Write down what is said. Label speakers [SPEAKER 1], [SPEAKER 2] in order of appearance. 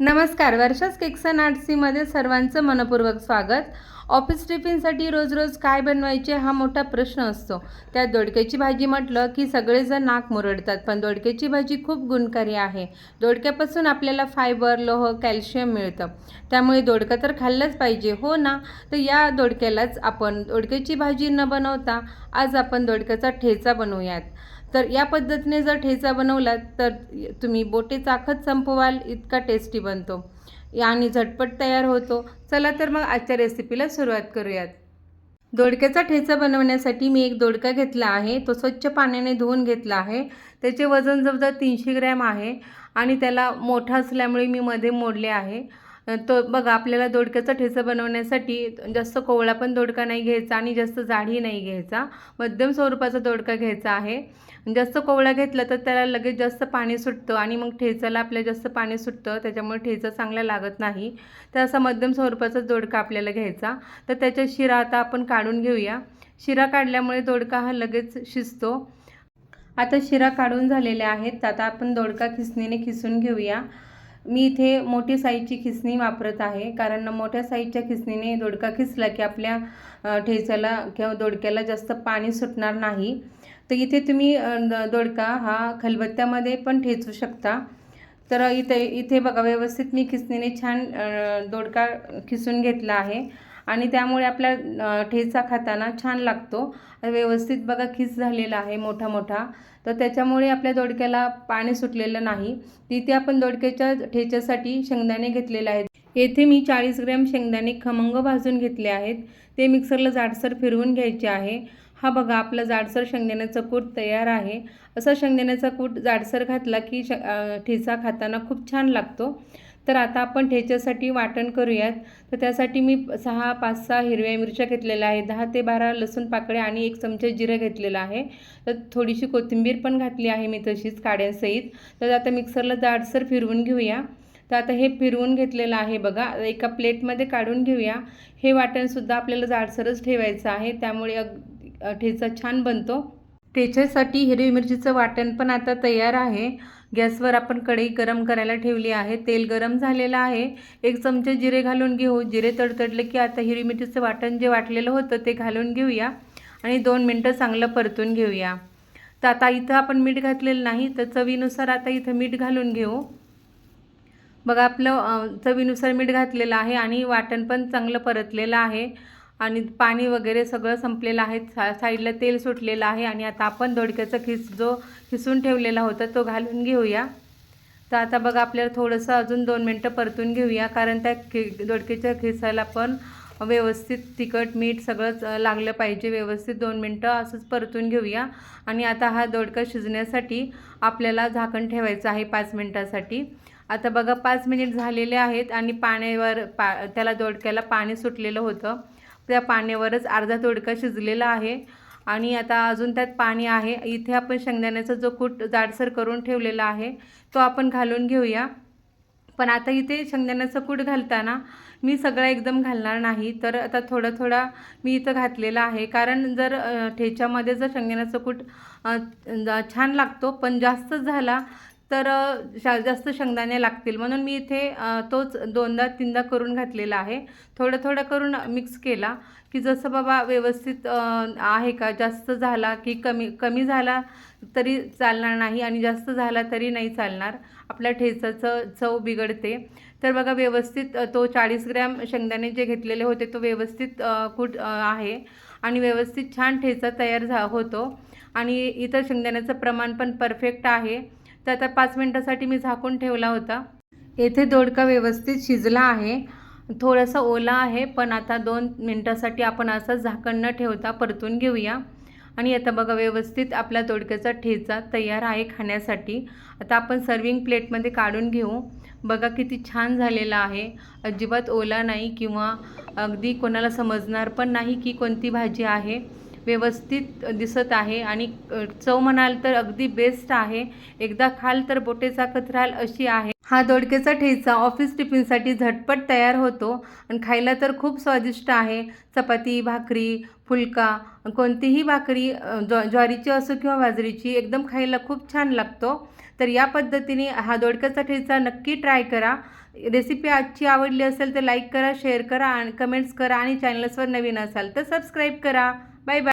[SPEAKER 1] नमस्कार वर्षास cakes and आर्ट्सीमध्ये सर्वांचं मनपूर्वक स्वागत. ऑफिस टिफिनसाठी रोज रोज काय बनवायचे हा मोठा प्रश्न असतो. त्यात दोडक्याची भाजी म्हटलं की सगळेजण नाक मुरडतात पण दोडक्याची भाजी खूप गुणकारी आहे. दोडक्यापासून आपल्याला फायबर लोह कॅल्शियम मिळतं. त्यामुळे दोडकं तर खाल्लंच पाहिजे हो ना? तर या दोडक्यालाच आपण दोडक्याची भाजी न बनवता आज आपण दोडक्याचा ठेचा बनवूयात. तर या पद्धतीने जर ठेचा बनवला तर तुम्ही बोटे चाखत संपवाल इतका टेस्टी बनतो. आणि झटपट तयार होतो. चला तर मग आजच्या रेसिपीला सुरुवात करूयात. दोडक्याचा ठेचा बनवण्यासाठी मी एक दोडका घेतला आहे. तो स्वच्छ पाण्याने धुवून घेतला आहे. त्याचे वजन जवळजवळ तीनशे ग्रॅम आहे. आणि त्याला मोठा असल्यामुळे मी मध्ये मोडले आहे. तो बघा आपल्याला दोडक्याचा ठेचा बनवण्यासाठी जास्त कोवळा पण दोडका नाही घ्यायचा आणि जास्त जाडही नाही घ्यायचा. मध्यम स्वरूपाचा दोडका घ्यायचा आहे. जास्त कोवळा घेतला तर त्याला लगेच जास्त पाणी सुटतं आणि मग ठेचाला आपल्या जास्त पाणी सुटतं त्याच्यामुळे ठेचा चांगला लागत नाही. तर असा मध्यम स्वरूपाचा दोडका आपल्याला घ्यायचा. तर त्याच्या शिरा आता आपण काढून घेऊया. शिरा काढल्यामुळे दोडका हा लगेच शिजतो. आता शिरा काढून झालेल्या आहेत. तर आता आपण दोडका खिसणीने खिसून घेऊया. मी इथे मोठी साईजची खिसणी वापरत आहे. कारण मोठ्या साईजच्या खिसणीने दोडका खिसला की आपल्या अ, ठेच्याला किंवा दोडक्याला जास्त पाणी सुटणार नाही. तर इथे तुम्ही दोडका हा खलबत्त्यामध्ये पण ठेचू शकता. तर इथे इथे बघा व्यवस्थित मी खिसणीने छान दोडका खिसून घेतला आहे. आणि त्यामुळे आपला ठेचा खाताना छान लागतो. व्यवस्थित बघा खिस झालेला आहे मोठा मोठा तर त्याच्यामुळे आपल्या दोडक्याला पाणी सुटलेलं नाही. तिथे आपण दोडक्याच्या ठेच्यासाठी शेंगदाणे घेतलेले आहेत. येथे मी चाळीस ग्रॅम शेंगदाणे खमंग भाजून घेतले आहेत. ते मिक्सरला जाडसर फिरवून घ्यायचे आहे. हा बघा आपला जाडसर शेंगदाण्याचा कूट तयार आहे. असा शेंगदाण्याचा कूट जाडसर घातला की श ठेचा खाताना खूप छान लागतो. तर आता आपण ठेच्यासाठी वाटण करूयात. तर त्यासाठी मी सहा पाच सहा हिरव्या मिरच्या घेतलेल्या आहेत. दहा ते बारा लसूण पाकळ्या आणि एक चमचा जिरं घेतलेलं आहे. तर थोडीशी कोथिंबीर पण घातली आहे मी तशीच काड्यांसहित. तर आता मिक्सरला जाडसर फिरवून घेऊया. तर आता हे फिरवून घेतलेलं आहे बघा. एका प्लेटमध्ये काढून घेऊया. हे वाटणसुद्धा आपल्याला जाडसरच ठेवायचं आहे. त्यामुळे अग ठेचा छान बनतो. त्याच्यासाठी हिरवी मिरचीचं वाटण पण आता तयार आहे. गॅसवर आपण कढई गरम करायला ठेवली आहे. तेल गरम झालेलं आहे. एक चमचे जिरे घालून घेऊ. जिरे तडतडले की आता हिरवी मिरचीचं वाटण जे वाटलेलं होतं ते घालून घेऊया आणि दोन मिनटं चांगलं परतून घेऊया. तर आता इथं आपण मीठ घातलेलं नाही तर चवीनुसार आता इथं मीठ घालून घेऊ. बघा आपलं चवीनुसार मीठ घातलेलं आहे आणि वाटण पण चांगलं परतलेलं आहे. आणि पाणी वगैरे सगळं संपलेलं आहे. सा साईडला तेल सुटलेलं आहे आणि आता आपण दोडक्याचा खिस जो खिसून ठेवलेला होता तो घालून घेऊया. तर आता बघा आपल्याला थोडंसं अजून दोन मिनटं परतून घेऊया कारण त्या खि दोडक्याच्या खिसाला पण व्यवस्थित तिखट मीठ सगळंच लागलं पाहिजे. व्यवस्थित दोन मिनटं असंच परतून घेऊया. आणि आता हा दोडका शिजण्यासाठी आपल्याला झाकण ठेवायचं आहे पाच मिनटासाठी. आता बघा पाच मिनिट झालेले आहेत आणि पाण्यावर पा त्याला दोडक्याला पाणी सुटलेलं होतं. त्या पाण्यावरच अर्धा तोडका शिजलेला आहे. आणि आता अजून त्यात पाणी आहे. इथे आपण शेंगदाण्याचा जो कूट जाडसर करून ठेवलेला आहे तो आपण घालून घेऊया. पण आता इथे शेंगदाण्याचा कूट घालताना मी सगळा एकदम घालणार नाही. तर आता थोडा थोडा मी इथं घातलेला आहे. कारण जर ठेच्यामध्ये जर शेंगदाण्याचा कूट छान लागतो पण जास्त झाला तर शा जास्त शेंगदाणे लागतील. म्हणून मी इथे तोच दोनदा तीनदा करून घातलेला आहे. थोडं थोडं करून मिक्स केला की जसं बाबा व्यवस्थित आहे का? जास्त झाला की कमी कमी झाला तरी चालणार नाही आणि जास्त झाला तरी नाही चालणार. आपल्या ठेचाचं चव बिघडते. तर बघा व्यवस्थित तो चाळीस ग्रॅम शेंगदाणे जे घेतलेले होते तो व्यवस्थित कूट आहे. आणि व्यवस्थित छान ठेचा तयार झा होतो. आणि इतर शेंगदाण्याचं प्रमाण पण परफेक्ट आहे. तर आता पाच मिनटासाठी मी झाकून ठेवला होता. येथे दोडका व्यवस्थित शिजला आहे. थोडासा ओला आहे पण आता दोन मिनटासाठी आपण असं झाकण न ठेवता परतून घेऊया. आणि आता बघा व्यवस्थित आपला दोडक्याचा ठेचा तयार आहे खाण्यासाठी. आता आपण सर्विंग प्लेटमध्ये काढून घेऊ. बघा किती छान झालेला आहे. अजिबात ओला नाही किंवा अगदी कोणाला समजणार पण नाही की कोणती भाजी आहे. व्यवस्थित दिसत आहे आणि चव म्हणाल तर अगदी बेस्ट आहे. एकदा खाल तर बोटेचा कथराल अशी आहे. हा दोडक्याचा ठेचा ऑफिस टिफिनसाठी झटपट तयार होतो आणि खायला तर खूप स्वादिष्ट आहे. चपाती भाकरी फुलका कोणतीही भाकरी ज्वा ज्वारीची असो किंवा बाजरीची एकदम खायला खूप छान लागतो. तर या पद्धतीने हा दोडक्याचा ठेचा नक्की ट्राय करा. रेसिपी आजची आवडली असेल तर लाईक करा शेअर करा आणि कमेंट्स करा आणि चॅनल्सवर नवीन असाल तर सबस्क्राईब करा. Bye bye